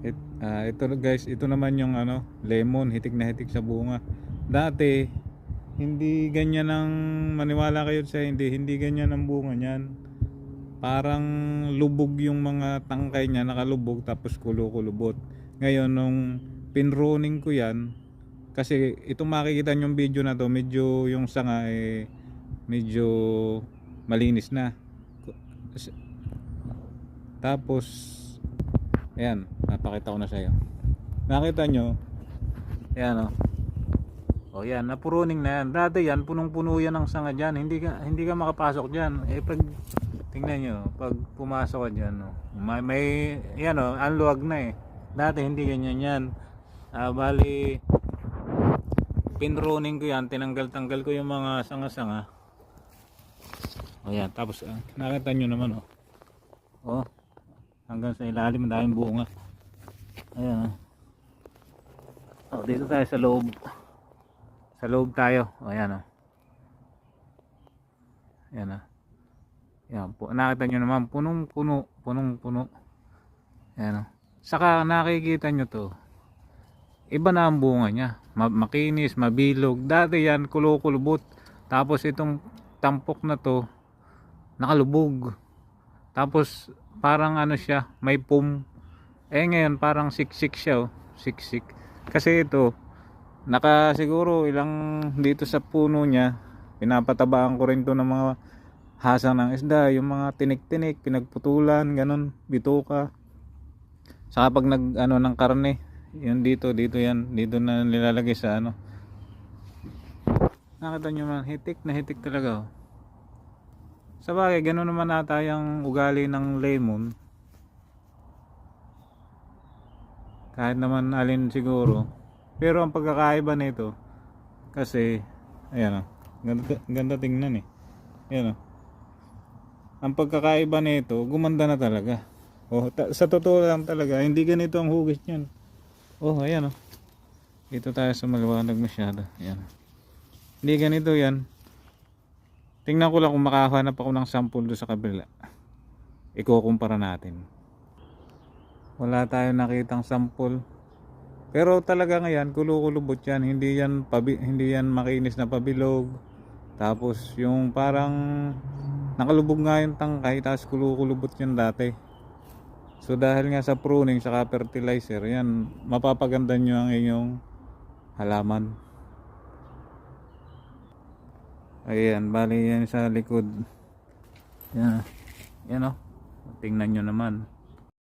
It, ah, ito guys, ito naman yung ano, lemon, hitik na hitik sa bunga. Dati, hindi ganyan ang maniwala kayo sa hindi, hindi ganyan ang bunga niyan. Parang lubog yung mga tangkay niya, nakalubog tapos kulo-kulubot. Ngayon nung pinruning ko 'yan, kasi itong makikita yung video na to, medyo yung sanga eh medyo malinis na. Tapos ayan, napakita ko na sa iyo. Nakita nyo? Ayan oh. O yan, napuruning na yan. Dati yan, punong-puno yan ng sanga dyan. Hindi ka, hindi ka makapasok dyan. Eh pag, tingnan nyo, pag pumasok ka dyan, oh, may, may, yan o, oh, anluwag na eh. Dati hindi ganyan yan. Ah, bali, pinruning ko yan, tinanggal-tanggal ko yung mga sanga-sanga. O yan, tapos ah, nakita nyo naman oh. Oh, hanggang sa ilalim, ang daming bunga. Ayan oh. Oh, dito tayo sa loob. Sa loob tayo. O, ayan o. Ayan o. Ayan po. Nakita nyo naman, punong puno. Punong puno. Ayan o. Saka nakikita nyo to. Iba na ang bunga niya. Ma- makinis, mabilog. Dati yan, kulukulubot. Tapos itong tampok na to, nakalubog. Tapos parang ano siya, may pum. Eh ngayon parang siksik siya oh. Siksik. Kasi ito, naka siguro ilang dito sa puno niya, pinapatabaan ko rin to ng mga hasang ng isda, yung mga tinik-tinik, pinagputulan, ganun, bituka. Saka pag nag ano ng karne, yun dito, dito yan, dito na nilalagay sa ano. Nakita nyo man, hitik na hitik talaga oh. Sa bagay, ganun naman ata yung ugali ng lemon. Kahit naman alin siguro. Pero ang pagkakaiba nito, kasi, ayan o, ganda, ganda tingnan eh. Ayan o. Ang pagkakaiba nito, gumanda na talaga. Oh, ta- sa totoo lang talaga, hindi ganito ang hugis niyan. Oh, ayan o. Dito tayo sa maliwanag masyado. Ayan. Hindi ganito yan. Tingnan ko lang kung makahanap ako ng sample doon sa kabila. Ikukumpara natin. Wala tayong nakitang sample. Pero talaga ngayon, kulukulubot yan. Hindi yan, pabi, hindi yan makinis na pabilog. Tapos yung parang nakalubog nga yung tangkay, tapos kulukulubot yan dati. So dahil nga sa pruning, saka fertilizer, yan, mapapaganda nyo ang inyong halaman. Ayan, bali yan sa likod. Yan, yan o. Tingnan nyo naman.